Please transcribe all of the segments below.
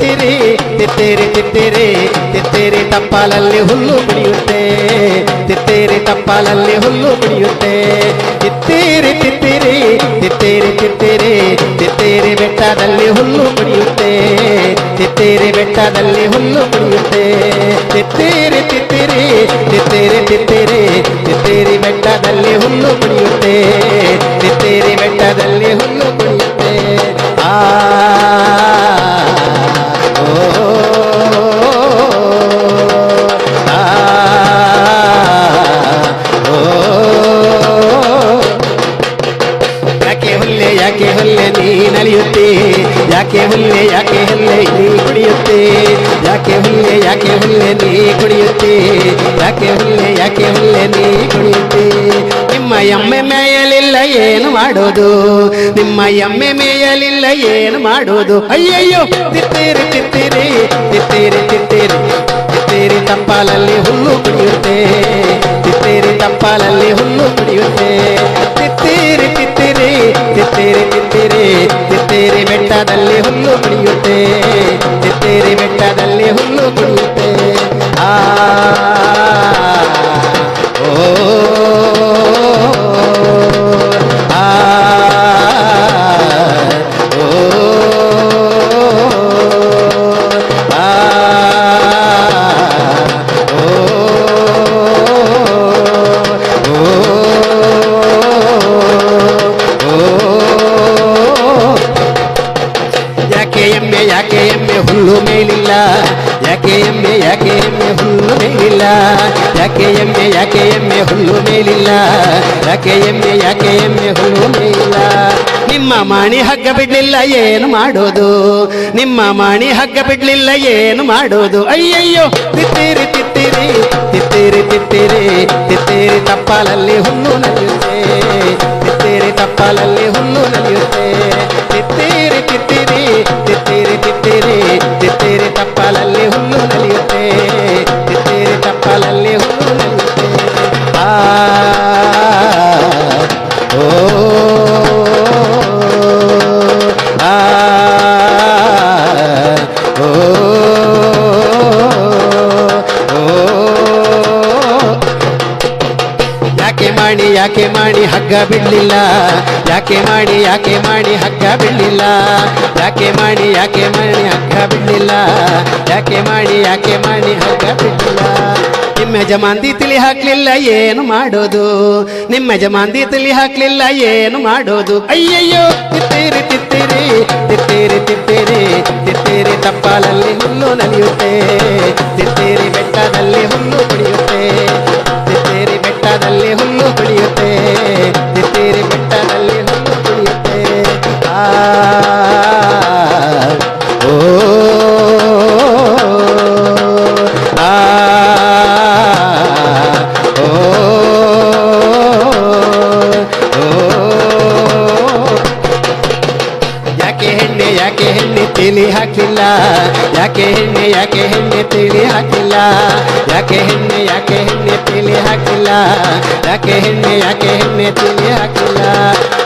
ತಿತ್ತಿರಿ ತಿತ್ತೇರಿ ತಿತ್ತಿರಿ ತಿತ್ತೇರಿ ತಪ್ಪಾಲಲ್ಲಿ ಹುಲ್ಲು ಕುಡಿಯುತ್ತೆ ತಿತ್ತೇರಿ ತಪ್ಪಾಲಲ್ಲಿ ಹುಲ್ಲು ಕುಡಿಯುತ್ತೆ ತಿತ್ತೀರಿ ತಿತ್ತಿರಿ ತಿತ್ತೇರಿ ತಿತ್ತಿರಿ ತಿತ್ತೇರಿ ಬೆಟ್ಟದಲ್ಲಿ ಹುಲ್ಲು ಕುಡಿಯುತ್ತೆ ತಿತ್ತೇರಿ ಬೆಟ್ಟದಲ್ಲಿ ಹುಲ್ಲು ಕುಡಿಯುತ್ತೆ ತಿತ್ತೀರಿ ತಿತ್ತಿರಿ ತಿತ್ತೇರಿ ತಿತ್ತಿರಿ ತಿತ್ತೇರಿ ಬೆಟ್ಟದಲ್ಲಿ ಹುಲ್ಲು ಕುಡಿಯುತ್ತೆ ತಿತ್ತೇರಿ ಬೆಟ್ಟದಲ್ಲಿ ಹುಲ್ಲು ಕುಡಿಯುತ್ತೆ ಆ ನೀ ಕುಡಿಯುತ್ತೆ. ಯಾಕೆ ಹುಲ್ಲೆ ಯಾಕೆ ಹುಲ್ಲೆ ನೀ ಕುಡಿಯುತ್ತೆ. ನಿಮ್ಮ ಎಮ್ಮೆ ಮೇಯಲಿಲ್ಲ ಏನು ಮಾಡೋದು? ನಿಮ್ಮ ಎಮ್ಮೆ ಮೇಯಲಿಲ್ಲ ಏನು ಮಾಡೋದು? ಅಯ್ಯಯ್ಯೋ, ತಿತ್ತೀರಿ ತಿತ್ತೀರಿ ತಿತ್ತೀರಿ ತಿತ್ತೀರಿ. ತಿತ್ತೀರಿ ತಪ್ಪಾಲಲ್ಲಿ ಹುಲ್ಲು ಕುಡಿಯುತ್ತೆ. ತಿತ್ತೇರಿ ತಪ್ಪಾಲಲ್ಲಿ ಹುಲ್ಲು ಕುಡಿಯುತ್ತೆ ತಿತ್ತೀರಿ ತಿತ್ತಿರಿ ತಿತ್ತೇರಿ ತಿತ್ತಿರಿ ತಿತ್ತೇರಿ ಬೆಟ್ಟದಲ್ಲಿ ಹುಲ್ಲು ಕುಡಿಯುತ್ತೆ ತಿತ್ತೇರಿ ಬೆಟ್ಟದಲ್ಲಿ ಹುಲ್ಲು ಕುಡಿಯುತ್ತೆ ಆ ಹುಲ್ಲು ಮೇಲಿಲ್ಲ. ಯಾಕೆ ಎಮ್ಮೆ ಯಾಕೆ ಎಮ್ಮೆ ಹುಲ್ಲು ಮೇಲಿಲ್ಲ? ಯಾಕೆ ಎಮ್ಮೆ ಯಾಕೆ ಎಮ್ಮೆ ಹುಲ್ಲು ಮೇಲಿಲ್ಲ? ನಿಮ್ಮ ಮಾಣಿ ಹಗ್ಗ ಬಿಡ್ಲಿಲ್ಲ, ಏನು ಮಾಡೋದು? ನಿಮ್ಮ ಮಾಣಿ ಹಗ್ಗ ಬಿಡ್ಲಿಲ್ಲ, ಏನು ಮಾಡೋದು? ಅಯ್ಯಯ್ಯೋ, ತಿತ್ತೀರಿ ತಿತ್ತೀರಿ ತಿತ್ತೀರಿ ತಿತ್ತೀರಿ ತಿತ್ತೀರಿ, ತಪ್ಪಾಲಲ್ಲಿ ಹುಲ್ಲು ನಲಿಯುತ್ತೆ. ತಿತ್ತೀರಿ, ತಪ್ಪಾಲಲ್ಲಿ ಹುಲ್ಲು ನಲಿಯುತ್ತೆ. ಹಗ್ಗ ಬಿಡ್ಲಿಲ್ಲ. ಯಾಕೆ ಮಾಡಿ ಯಾಕೆ ಮಾಡಿ ಹಗ್ಗ ಬಿಡ್ಲಿಲ್ಲ. ಯಾಕೆ ಮಾಡಿ ಯಾಕೆ ಮಾಡಿ ಹಗ್ಗ ಬಿಡ್ಲಿಲ್ಲ. ಯಾಕೆ ಮಾಡಿ ಯಾಕೆ ಮಾಡಿ ಹಗ್ಗ ಬಿಡ್ಲಿಲ್ಲ. ನಿಮ್ಮ ಯಜಮಾಂದಿ ತಿಳಿ ಹಾಕ್ಲಿಲ್ಲ, ಏನು ಮಾಡೋದು? ನಿಮ್ಮ ಯಜಮಾಂದಿ ತಿಳಿ ಹಾಕ್ಲಿಲ್ಲ, ಏನು ಮಾಡೋದು? ಅಯ್ಯಯ್ಯೋ, ತಿತ್ತೀರಿ ತಿತ್ತೀರಿ ತಿತ್ತೀರಿ ತಿತ್ತೀರಿ. ತಿತ್ತೀರಿ ತಪ್ಪಾಲಲ್ಲಿ ಹುಲ್ಲು ನಲಿಯುತ್ತೆ. ತಿತ್ತೀರಿ ಬೆಟ್ಟದಲ್ಲಿ ಹುಲ್ಲು ಕುಡಿಯುತ್ತೆ. ಬೆಟ್ಟದಲ್ಲಿ ಹುಲ್ಲು ಕುಡಿಯುತ್ತೆ ತಿತ್ತೇರಿ ಬೆಟ್ಟದಲ್ಲಿ ಹುಲ್ಲು ಕುಡಿಯುತ್ತೆ ಆ, ಓ ಯಾಕೆ ಹೆಣ್ಣೆ ತಿಳಿ ಹಾಕಿಲ್ಲ? ಯಾಕೆ ಹೆಣ್ಣೆ ಯಾಕೆ ಹೆಣ್ಣೆ ತಿಳಿ ಹಾಕಿಲ್ಲ? ಯಾಕೆ ಹೆಣ್ಣೆ ಯಾಕೆ ಹೆಣ್ಣೆ ತಿಳಿ ಹಾಕಿಲ್ಲ. ಯಾಕೆ ಹೆಣ್ಣೆ ಯಾಕೆ ಹೆಣ್ಣೆ ತಿಳಿ ಹಾಕಿಲ್ಲ.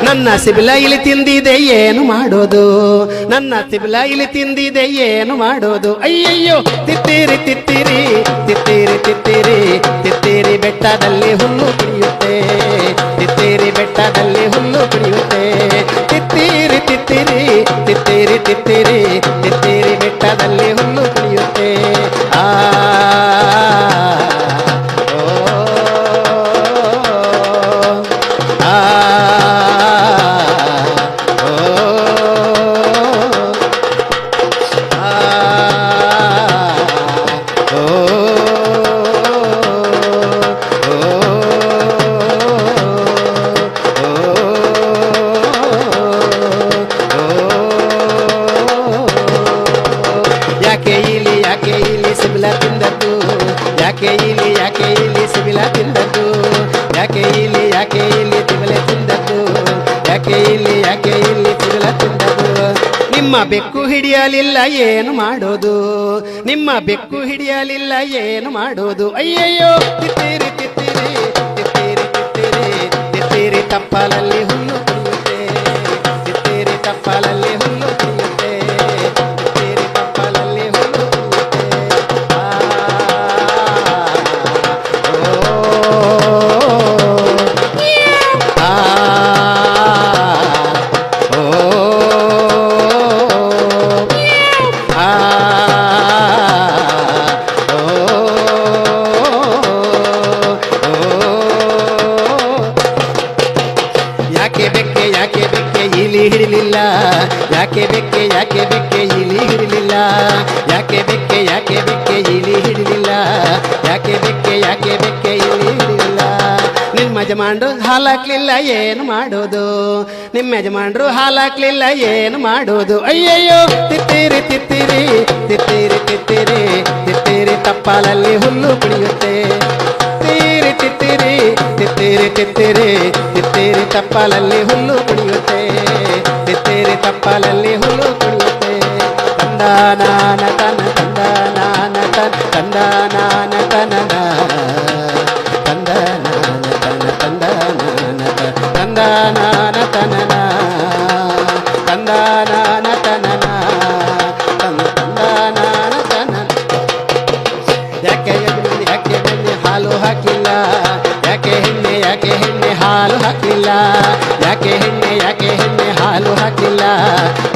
ನನ್ನ ಸಿಬಿಲ ಇಲ್ಲಿ ತಿಂದಿದೆ, ಏನು ಮಾಡೋದು? ನನ್ನ ಸಿಬಿಲ ಇಲ್ಲಿ ತಿಂದಿದೆ, ಏನು ಮಾಡೋದು? ಅಯ್ಯಯ್ಯೋ, ತಿತ್ತೀರಿ ತಿತ್ತೀರಿ ತಿತ್ತೀರಿ ತಿತ್ತೀರಿ. ತಿತ್ತೀರಿ ಬೆಟ್ಟದಲ್ಲಿ ಹುಲ್ಲು ಕುಡಿಯುತ್ತೆ. ತಿತ್ತೀರಿ ಬೆಟ್ಟದಲ್ಲಿ ಹುಲ್ಲು ಕುಡಿಯುತ್ತೆ. ತಿತ್ತೀರಿ ತಿತ್ತೀರಿ ತಿತ್ತೀರಿ ತಿತ್ತೀರಿ. ತಿತ್ತೀರಿ ಬೆಟ್ಟದಲ್ಲಿ ಯಾಕೆ ಇಲ್ಲಿ ಯಾಕೆ ಇಲ್ಲಿ ಸಿಬಿಲ ತಿಂದದ್ದು? ಯಾಕೆ ಇಲ್ಲಿ ಯಾಕೆ ಇಲ್ಲಿ ತಿಬಲೆ ತಿಂದದ್ದು? ಯಾಕೆ ಇಲ್ಲಿ ಯಾಕೆ ಇಲ್ಲಿ ತಿಬಲ ತಿಂದದ್ದು? ನಿಮ್ಮ ಬೆಕ್ಕು ಹಿಡಿಯಲಿಲ್ಲ ಏನು ಮಾಡೋದು? ನಿಮ್ಮ ಬೆಕ್ಕು ಹಿಡಿಯಲಿಲ್ಲ ಏನು ಮಾಡೋದು? ಅಯ್ಯಯ್ಯೋ, ತಿತ್ತೀರಿ ತಿತ್ತೀರಿ ತಿತ್ತೀರಿ ತಿತ್ತೀರಿ ತಿತ್ತೀರಿ ತಪ್ಪಲಲ್ಲಿ ಹುಲ್ಲು ತಪ್ಪಲಲ್ಲಿ ತಿತ್ತೀರಿ ತಪ್ಪಲಲ್ಲಿ ಯಾಕೆ ಬೆಕ್ಕೆ ಯಾಕೆ ಬೆಕ್ಕೆ ಇಲಿ ಹಿಡಲಿಲ್ಲ ಯಾಕೆ ಬೆಕ್ಕೆ ಯಾಕೆ ಬೆಕ್ಕೆ ಇಲಿ ಹಿಡಲಿಲ್ಲ ಯಾಕೆ ಬೆಕ್ಕೆ ಯಾಕೆ ಬೆಕ್ಕೆ ಇಲಿ ಹಿಡಲಿಲ್ಲ ನಿಮ್ಮ ಯಜಮಾನ್ರು ಹಾಲಾಕ್ಲಿಲ್ಲ, ಏನು ಮಾಡೋದು? ನಿಮ್ಮ ಯಜಮಾನ್ರು ಹಾಲಾಕ್ಲಿಲ್ಲ, ಏನು ಮಾಡೋದು? ಅಯ್ಯಯ್ಯೋ, ತಿತ್ತಿರಿ ತಿತ್ತಿರಿ ತಿತ್ತಿರಿ ತಿತ್ತಿರಿ ತಿತ್ತಿರಿ, ತಪ್ಪಾಲಲ್ಲಿ ಹುಲ್ಲು ಕುಡಿಯುತ್ತೆ ತಿತ್ತಿರಿ ತಿತ್ತಿರಿ ತಿತ್ತಿರಿ ತಿತ್ತಿರಿ ತಿತ್ತಿರಿ, ತಪ್ಪಾಲಲ್ಲಿ ಹುಲ್ಲು ತಿತ್ತೀರಿ ತಪ್ಪಾಲಲ್ಲಿ ಹುಲ್ಲು ಕುಣಿಯುತ್ತೆ ತಂದಾನಾನ ತನ ತಂದಾನಾನ ತನ ತಂದ ನಾನ ತನ ತಂದ ನಾನ ತನ ತಂದ ನಾನ ತನನ ತನ್ ತಂದಾನಾನ ತನನ ಯಾಕೆ ಯಜಮಾನಿ ಯಾಕೆ ಬೆಣ್ಣೆ ಹಾಲು ಹಾಕಿಲ್ಲ? ಯಾಕೆ ಹೆಣ್ಣೆ ಯಾಕೆ ಹೆಣ್ಣೆ ಹಾಲು ಹಾಕಿಲ್ಲ? ಯಾಕೆ ಹೆಣ್ಣೆ ಯಾಕೆ ಹೆಣ್ಣೆ ಹಾಲು ಹಾಕಿಲ್ಲ.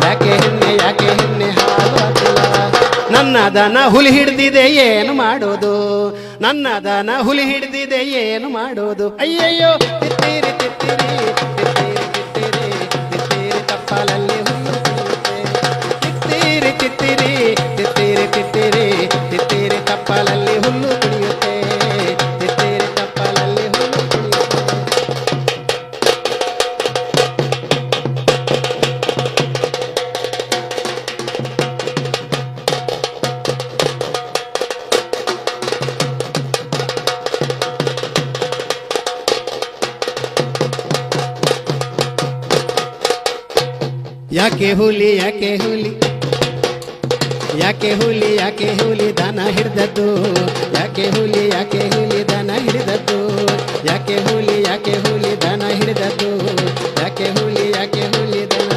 ಯಾಕೆ ಹೆಣ್ಣೆ ಯಾಕೆ ಹೆಣ್ಣೆ ಹಾಲು ಹಾಕಿಲ್ಲ. ನನ್ನ ದನ ಹುಲಿ ಹಿಡ್ದಿದೆ, ಏನು ಮಾಡೋದು ನನ್ನ ದನ ಹುಲಿ ಹಿಡ್ದಿದೆ, ಏನು ಮಾಡೋದು ಅಯ್ಯಯ್ಯೋ, ತಿತ್ತೀರಿ ತಿತ್ತೀರಿ ತಿತ್ತೀರಿ ತಿತ್ತೀರಿ ತಿತ್ತೀರಿ ತಪ್ಪಲಲ್ಲಿ ಹುಲ್ಲು ತಿತ್ತೀರಿ ತಿತ್ತೀರಿ ತಿತ್ತೀರಿ ತಿತ್ತೀರಿ ಯಾಕೆ ಹುಲಿ ಯಾಕೆ ಹುಲಿ ಯಾಕೆ ಹುಲಿ ಯಾಕೆ ಹುಲಿ ದನ ಹಿಡ್ದದ್ದು. ಯಾಕೆ ಹುಲಿ ಯಾಕೆ ಹುಲಿ ದನ ಹಿಡಿದದ್ದು. ಯಾಕೆ ಹುಲಿ ಯಾಕೆ ಹುಲಿ ದನ ಹಿಡಿದದ್ದು. ಯಾಕೆ ಹುಲಿ ಯಾಕೆ ಹುಲಿ ದನ?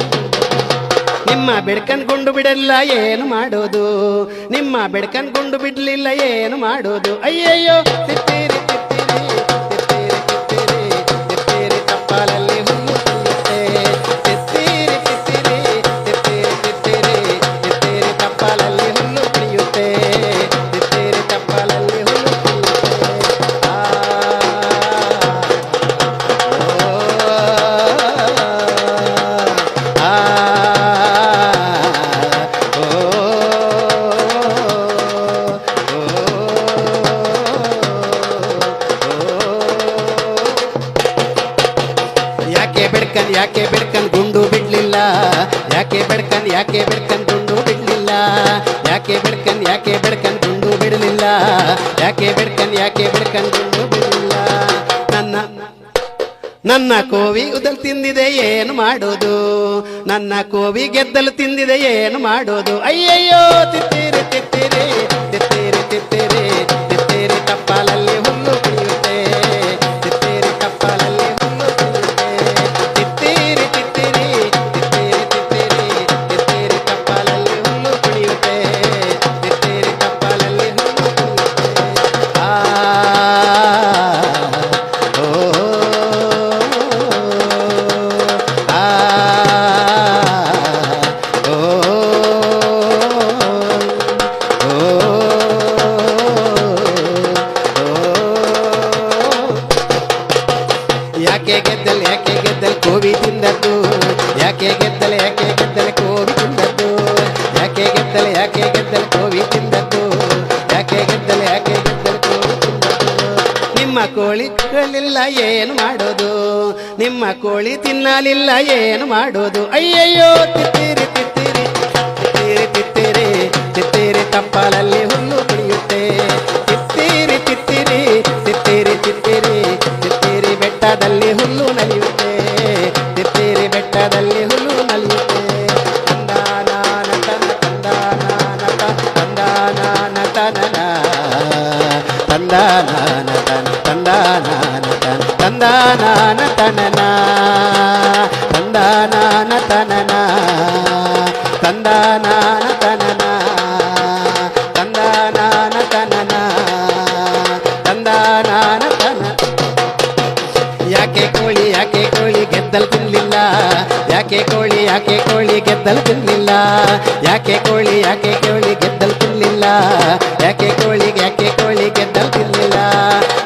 ನಿಮ್ಮ ಬೆಡ್ಕನ್ ಗುಂಡು ಬಿಡಲ್ಲ ಏನು ಮಾಡೋದು? ನಿಮ್ಮ ಬೆಡ್ಕನ್ ಗುಂಡು ಬಿಡ್ಲಿಲ್ಲ ಏನು ಮಾಡೋದು? ಅಯ್ಯಯ್ಯೋ ತಿತ್ತೀರಿ ತಿತ್ತೀರಿ ತಿತ್ತೀರಿ ತಿತ್ತೀರಿ ತಿತ್ತೀರಿ ತಪ್ಪಾಲಲ್ಲಿ ಯಾಕೆ ಬೆಡ್ಕನ್ ತುಂಡು ಬಿಡಲಿಲ್ಲ? ಯಾಕೆ ಬೆಡ್ಕನ್ ಯಾಕೆ ಬೆಡ್ಕನ್ ತುಂಡು ಬಿಡಲಿಲ್ಲ? ಯಾಕೆ ಬೆಡ್ಕನ್ ಯಾಕೆ ಬೆಡ್ಕನ್ ತುಂಡು ಬಿಡಲಿಲ್ಲ? ನನ್ನ ನನ್ನ ಕೋವಿ ಉದಲ್ ತಿಂದಿದೆ, ಏನು ಮಾಡೋದು? ನನ್ನ ಕೋವಿ ಗೆದ್ದಲು ತಿಂದಿದೆ, ಏನು ಮಾಡೋದು? ಅಯ್ಯಯ್ಯೋ, ತಿತ್ತೀರಿ ತಿತ್ತೀರಿ ತಿತ್ತೀರಿ ತಿತ್ತೀರಿ ತಿತ್ತೀರಿ, ತಪ್ಪಾಲಲ್ಲಿ. ಯಾಕೆ ಗೆದ್ದಲು ಯಾಕೆ ಗೆದ್ದಲು ಕೋವಿ ತಿಂದದ್ದು ಯಾಕೆ ಗೆದ್ದಲು ಯಾಕೆ ಗೆದ್ದಲು ಕೋವಿ ತಿಂದದ್ದು ಯಾಕೆ ಗೆದ್ದಲು ಯಾಕೆ ಗೆದ್ದಲು ಕೋವಿ ತಿಂದದ್ದು ಯಾಕೆ ಗೆದ್ದಲು ಯಾಕೆ ಗೆದ್ದಲು ಕೋವಿ ತಿಂದದ್ದು ನಿಮ್ಮ ಕೋಳಿ ತಿನ್ನಲಿಲ್ಲ, ಏನು ಮಾಡೋದು? ನಿಮ್ಮ ಕೋಳಿ ತಿನ್ನಲಿಲ್ಲ, ಏನು ಮಾಡೋದು? ಅಯ್ಯಯ್ಯೋ, ತಿತ್ತೀರಿ ತಿತ್ತೀರಿ ತಿತ್ತೀರಿ ತಿತ್ತೀರಿ ತಿತ್ತೀರಿ, ತಪ್ಪಲಲ್ಲಿ ಹುಲ್ಲು ಕುಣಿಯುತ್ತೆ. ಗೆದ್ದಲು ತಿನ್ನಲಿಲ್ಲ ಯಾಕೆ ಕೋಳಿ ಯಾಕೆ ಕೋಳಿ ಗೆದ್ದಲು ತಿನ್ನಲಿಲ್ಲ ಯಾಕೆ ಕೋಳಿ ಯಾಕೆ ಕೋಳಿ ಗೆದ್ದಲು ತಿನ್ನಲಿಲ್ಲ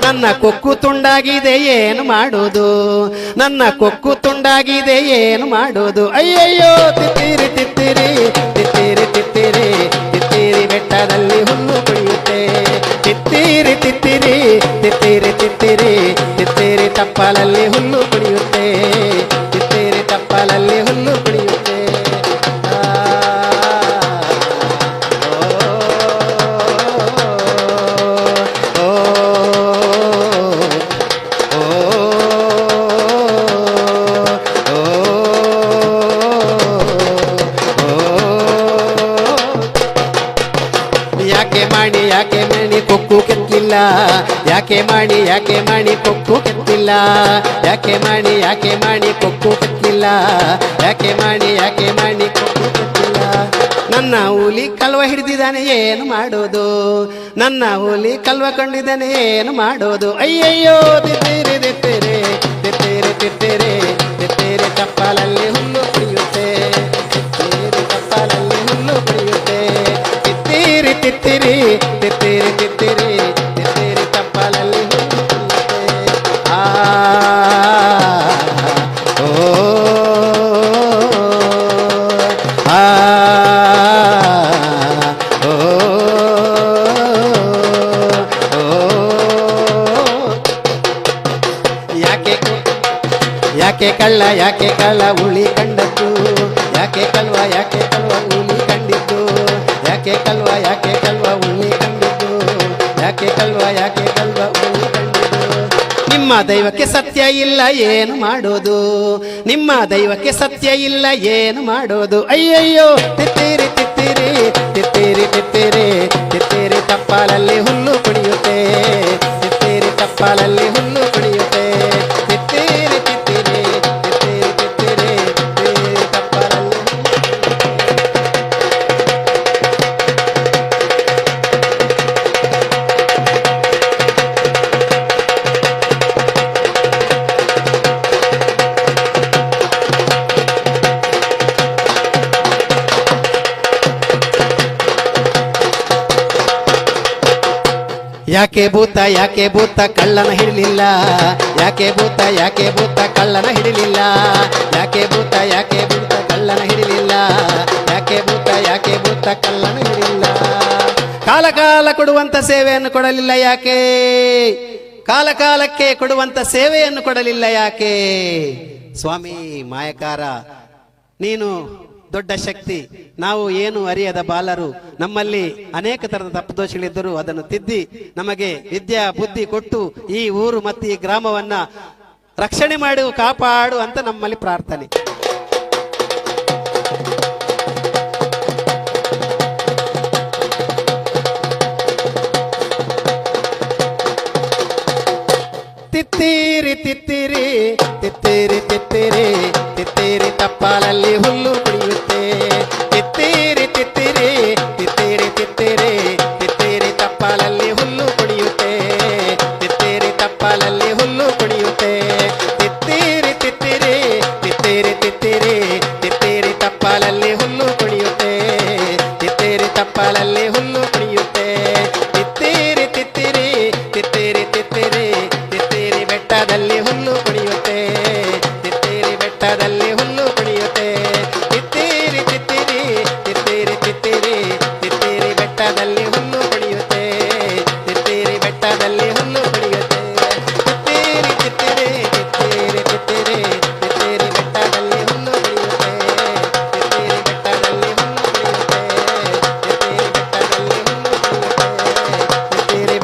ನನ್ನ ಕೊಕ್ಕು ತುಂಡಾಗಿದೆ, ಏನು ಮಾಡೋದು? ನನ್ನ ಕೊಕ್ಕು ತುಂಡಾಗಿದೆ, ಏನು ಮಾಡೋದು? ಅಯ್ಯಯ್ಯೋ ತಿತ್ತೀರಿ ಕೆತ್ತಿಲ್ಲ. ಯಾಕೆ ಮಾಡಿ ಯಾಕೆ ಮಾಡಿ ಕೊಕ್ಕು ಕೆತ್ತಿಲ್ಲ. ಯಾಕೆ ಮಾಡಿ ಯಾಕೆ ಮಾಡಿ ಕೊಕ್ಕು ಕೆತ್ತಿಲ್ಲ. ಯಾಕೆ ಮಾಡಿ ಯಾಕೆ ಮಾಡಿ ಕೊಕ್ಕು ಕೆತ್ತಿಲ್ಲ. ನನ್ನ ಹುಲಿ ಕಲ್ವ ಹಿಡಿದಿದ್ದಾನೆ, ಏನು ಮಾಡೋದು? ನನ್ನ ಹುಲಿ ಕಲ್ವ ಕಂಡಿದ್ದಾನೆ, ಏನು ಮಾಡೋದು? ಅಯ್ಯಯ್ಯೋ ದಿತ್ತಿರಿ ತಿತ್ತೇರೆ ಯಾಕೆ ಕಳ್ಳ ಯಾಕೆ ಕಳ್ಳ ಉಳಿ ಕಂಡದ್ದು? ಯಾಕೆ ಕಲ್ವ ಯಾಕೆ ಕಲ್ವ ಉಳಿ ಕಂಡಿದ್ದು? ಯಾಕೆ ಕಲ್ವ ಯಾಕೆ ಕಲ್ವ ಉಳಿ ಕಂಡಿದ್ದು? ಯಾಕೆ ಕಲ್ವ ಯಾಕೆ ಕಲ್ವ ಉಳಿ ಕಂಡಿದ್ದು? ನಿಮ್ಮ ದೈವಕ್ಕೆ ಸತ್ಯ ಇಲ್ಲ, ಏನು ಮಾಡೋದು? ನಿಮ್ಮ ದೈವಕ್ಕೆ ಸತ್ಯ ಇಲ್ಲ, ಏನು ಮಾಡೋದು? ಅಯ್ಯಯ್ಯೋ, ತಿತ್ತೀರಿ ತಿತ್ತೀರಿ ತಿತ್ತೀರಿ ತಿತ್ತೀರಿ ತಿತ್ತೀರಿ ತಪ್ಪಾಲಲ್ಲಿ ಹುಲ್ಲು ಯಾಕೆ ಭೂತ ಯಾಕೆ ಭೂತ, ಕಳ್ಳನ ಹಿಡಲಿಲ್ಲ? ಯಾಕೆ ಭೂತ ಯಾಕೆ ಭೂತ, ಕಳ್ಳನ ಹಿಡಲಿಲ್ಲ? ಯಾಕೆ ಭೂತ ಯಾಕೆ ಭೂತ, ಕಳ್ಳನ ಹಿಡಲಿಲ್ಲ? ಯಾಕೆ ಭೂತ ಯಾಕೆ ಭೂತ, ಕಳ್ಳನ ಹಿಡಲಿಲ್ಲ? ಕಾಲ ಕಾಲ ಕೊಡುವಂತ ಸೇವೆಯನ್ನು ಕೊಡಲಿಲ್ಲ ಯಾಕೆ? ಕಾಲ ಕಾಲಕ್ಕೆ ಕೊಡುವಂತ ಸೇವೆಯನ್ನು ಕೊಡಲಿಲ್ಲ ಯಾಕೆ? ಸ್ವಾಮಿ ಮಾಯಕಾರ, ನೀನು ದೊಡ್ಡ ಶಕ್ತಿ. ನಾವು ಏನು ಅರಿಯದ ಬಾಲರು, ನಮ್ಮಲ್ಲಿ ಅನೇಕ ತರದ ತಪ್ಪದೋಷಗಳಿದ್ದರೂ ಅದನ್ನು ತಿದ್ದಿ, ನಮಗೆ ವಿದ್ಯಾ ಬುದ್ಧಿ ಕೊಟ್ಟು ಈ ಊರು ಮತ್ತು ಈ ಗ್ರಾಮವನ್ನ ರಕ್ಷಣೆ ಮಾಡು, ಕಾಪಾಡು ಅಂತ ನಮ್ಮಲ್ಲಿ ಪ್ರಾರ್ಥನೆ. ತಿತ್ತೀರಿ ತಿತ್ತೀರಿ ತಿತ್ತೀರಿ ತಿತ್ತೀರಿ ತಿತ್ತೀರಿ ತಪ್ಪಾಲಲ್ಲಿ ಹುಲ್ಲು